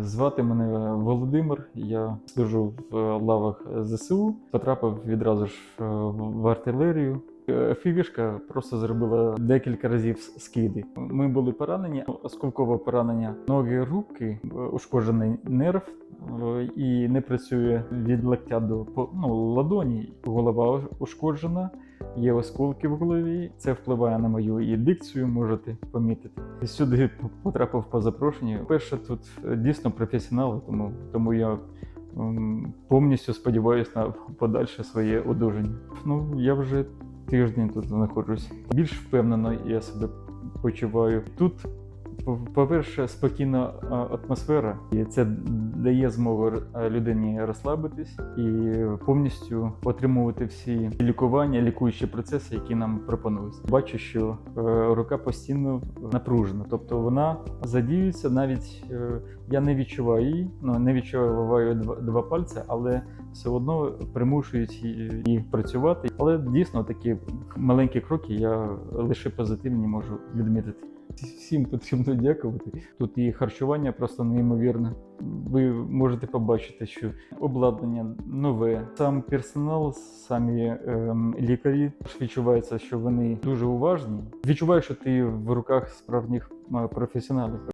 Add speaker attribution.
Speaker 1: Звати мене Володимир. Я служу в лавах ЗСУ. Потрапив відразу ж е, в артилерію. Е, Фівішка просто зробила декілька разів скиди. Ми були поранені, осколкове поранення ноги, руки, е, ушкоджений нерв е, і не працює від локтя до ну, ладоні. Голова ушкоджена, є осколки в голові. Це впливає на мою і дикцію, можете помітити. Сюди потрапив по запрошенню. Перше тут е, дійсно професіонали, тому, тому я повністю сподіваюся на подальше своє одужання. Ну я вже тиждень тут знаходжусь. Більш впевнено я себе почуваю. Тут, по-перше, спокійна атмосфера, і це дає змогу людині розслабитись і повністю отримувати всі лікування, лікуючі процеси, які нам пропонують. Бачу, що е, рука постійно напружена, тобто вона задіюється. Навіть е, я не відчуваю її, ну не відчуваю два, два пальця, але все одно примушують її працювати. Але дійсно такі маленькі кроки я лише позитивні можу відмітити. Всім потрібно дякувати. Тут і харчування просто неймовірне. Ви можете побачити, що обладнання нове. Сам персонал, самі ем, лікарі відчувається, що вони дуже уважні. Відчуваю, що ти в руках справжніх е, професіоналів.